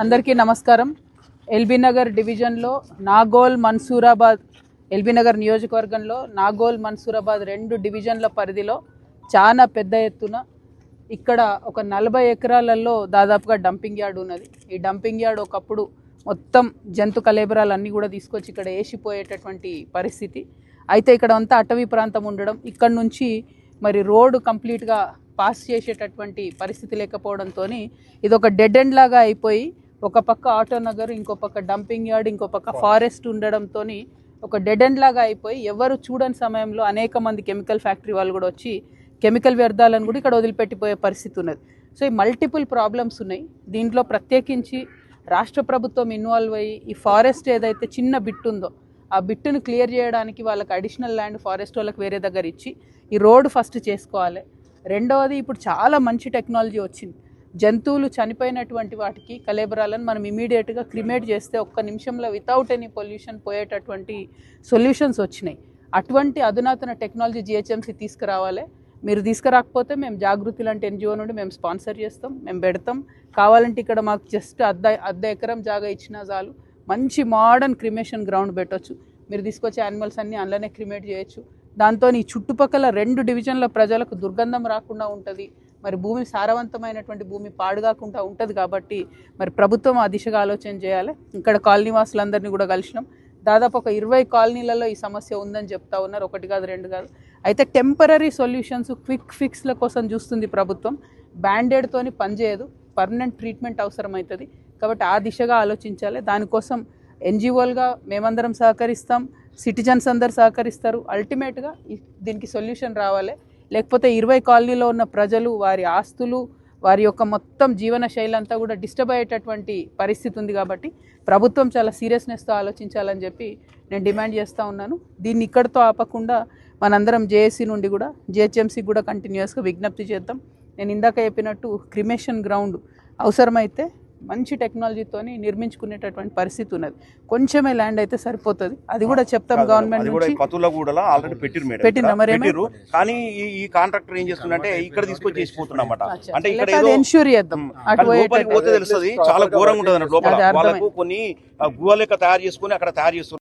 అందరికీ నమస్కారం. ఎల్బీ నగర్ డివిజన్లో నాగోల్ మన్సూరాబాద్ ఎల్బీ నగర్ నియోజకవర్గంలో నాగోల్ మన్సూరాబాద్ రెండు డివిజన్ల పరిధిలో చాలా పెద్ద ఎత్తున ఇక్కడ ఒక నలభై ఎకరాలలో దాదాపుగా డంపింగ్ యార్డ్ ఉన్నది. ఈ డంపింగ్ యార్డ్ ఒకప్పుడు మొత్తం జంతు కలేబరాలన్నీ కూడా తీసుకొచ్చి ఇక్కడ వేసిపోయేటటువంటి పరిస్థితి. అయితే ఇక్కడ అంతా అటవీ ప్రాంతం ఉండడం ఇక్కడ నుంచి మరి రోడ్డు కంప్లీట్గా పాస్ చేసేటటువంటి పరిస్థితి లేకపోవడంతో ఇది ఒక డెడ్ ఎండ్ లాగా అయిపోయి ఒక పక్క ఆటో నగర్ ఇంకో పక్క డంపింగ్ యార్డ్ ఇంకో పక్క ఫారెస్ట్ ఉండడంతో ఒక డెడ్ ఎండ్ లాగా అయిపోయి ఎవరు చూడని సమయంలో అనేక మంది కెమికల్ ఫ్యాక్టరీ వాళ్ళు కూడా వచ్చి కెమికల్ వ్యర్థాలను కూడా ఇక్కడ వదిలిపెట్టిపోయే పరిస్థితి ఉన్నది. సో ఈ మల్టిపుల్ ప్రాబ్లమ్స్ ఉన్నాయి. దీంట్లో ప్రత్యేకించి రాష్ట్ర ప్రభుత్వం ఇన్వాల్వ్ అయ్యి ఈ ఫారెస్ట్ ఏదైతే చిన్న బిట్ ఉందో ఆ బిట్టును క్లియర్ చేయడానికి వాళ్ళకి అడిషనల్ ల్యాండ్ ఫారెస్ట్ వాళ్ళకి వేరే దగ్గర ఇచ్చి ఈ రోడ్ ఫస్ట్ చేసుకోవాలి. రెండవది ఇప్పుడు చాలా మంచి టెక్నాలజీ వచ్చింది. జంతువులు చనిపోయినటువంటి వాటికి కలేబరాలను మనం ఇమీడియట్గా క్రిమేట్ చేస్తే ఒక్క నిమిషంలో వితౌట్ ఎనీ పొల్యూషన్ పోయేటటువంటి సొల్యూషన్స్ వచ్చినాయి. అటువంటి అధునాతన టెక్నాలజీ జిహెచ్ఎంసీ తీసుకురావాలి. మీరు తీసుకురాకపోతే మేము జాగృతి లాంటి ఎన్జిఓ నుండి మేము స్పాన్సర్ చేస్తాం మేము పెడతాం. కావాలంటే ఇక్కడ మాకు జస్ట్ అర్ధ అర్ధ ఎకరం జాగా ఇచ్చినా చాలు. మంచి మోడర్న్ క్రిమేషన్ గ్రౌండ్ పెట్టొచ్చు. మీరు తీసుకొచ్చే యానిమల్స్ అన్నీ అందులోనే క్రిమేట్ చేయొచ్చు. దాంతో ఈ చుట్టుపక్కల రెండు డివిజన్ల ప్రజలకు దుర్గంధం రాకుండా ఉంటుంది. మరి భూమి సారవంతమైనటువంటి భూమి పాడుగాకుండా ఉంటుంది కాబట్టి మరి ప్రభుత్వం ఆ దిశగా ఆలోచన చేయాలి. ఇక్కడ కాలనీ వాసులందరినీ కూడా కలిసినాం. దాదాపు ఒక ఇరవై కాలనీలలో ఈ సమస్య ఉందని చెప్తా ఉన్నారు. ఒకటి కాదు రెండు కాదు. అయితే టెంపరీ సొల్యూషన్స్ క్విక్ ఫిక్స్ల కోసం చూస్తుంది ప్రభుత్వం. బ్యాండేడ్తోని పనిచేయదు. పర్మనెంట్ ట్రీట్మెంట్ అవసరమవుతుంది కాబట్టి ఆ దిశగా ఆలోచించాలి. దానికోసం ఎన్జిఓలుగా మేమందరం సహకరిస్తాం. సిటిజన్స్ అందరు సహకరిస్తారు. అల్టిమేట్గా దీనికి సొల్యూషన్ రావాలి. లేకపోతే ఇరవై కాలనీలో ఉన్న ప్రజలు వారి ఆస్తులు వారి యొక్క మొత్తం జీవన శైలి అంతా కూడా డిస్టర్బ్ అయ్యేటటువంటి పరిస్థితి ఉంది కాబట్టి ప్రభుత్వం చాలా సీరియస్నెస్తో ఆలోచించాలని చెప్పి నేను డిమాండ్ చేస్తూ ఉన్నాను. దీన్ని ఇక్కడితో ఆపకుండా మనందరం జేఏసీ నుండి కూడా జిహెచ్ఎంసీ కూడా కంటిన్యూస్గా విజ్ఞప్తి చేద్దాం. నేను ఇందాక చెప్పినట్టు క్రిమేషన్ గ్రౌండ్ అవసరమైతే మంచి టెక్నాలజీతోని నిర్మించుకునేటటువంటి పరిస్థితి ఉన్నది. కొంచెమే ల్యాండ్ అయితే సరిపోతుంది. అది కూడా చెప్తాం గవర్నమెంట్ ఇక్కడ. మరి కానీ ఈ కాంట్రాక్టర్ ఏం చేస్తుందంటే ఇక్కడ తీసుకొచ్చి చేసిపోతున్నమాట అచ్చా. అంటే ఇక్కడ ఎన్ష్యూర్ చేద్దాం. అటు. పోతే తెలుస్తుంది చాలా ఘోరంగా ఉంటుంది లోపల. వాళ్ళకు కొన్ని గుహ లెక్క తయారు చేసుకుని అక్కడ తయారు చేస్తున్నారు.